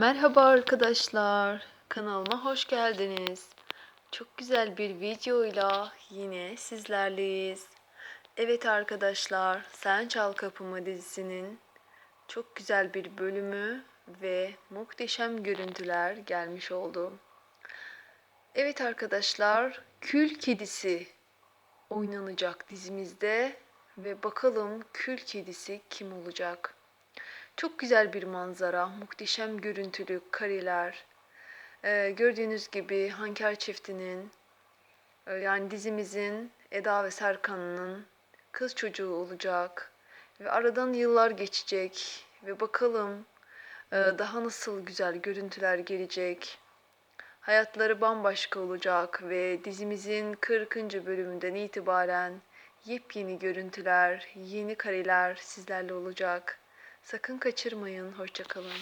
Merhaba arkadaşlar. Kanalıma hoş geldiniz. Çok güzel bir videoyla yine sizlerleyiz. Evet arkadaşlar, Sen Çal Kapımı dizisinin çok güzel bir bölümü ve muhteşem görüntüler gelmiş oldu. Evet arkadaşlar, Kül Kedisi oynanacak dizimizde ve bakalım Kül Kedisi kim olacak? Çok güzel bir manzara, muhteşem görüntülü kareler. Ee, gördüğünüz gibi Hanker çiftinin e, yani dizimizin Eda ve Serkan'ın kız çocuğu olacak ve aradan yıllar geçecek ve bakalım e, daha nasıl güzel görüntüler gelecek. Hayatları bambaşka olacak ve dizimizin 40. bölümünden itibaren yepyeni görüntüler, yeni kareler sizlerle olacak. Sakın kaçırmayın. Hoşçakalın.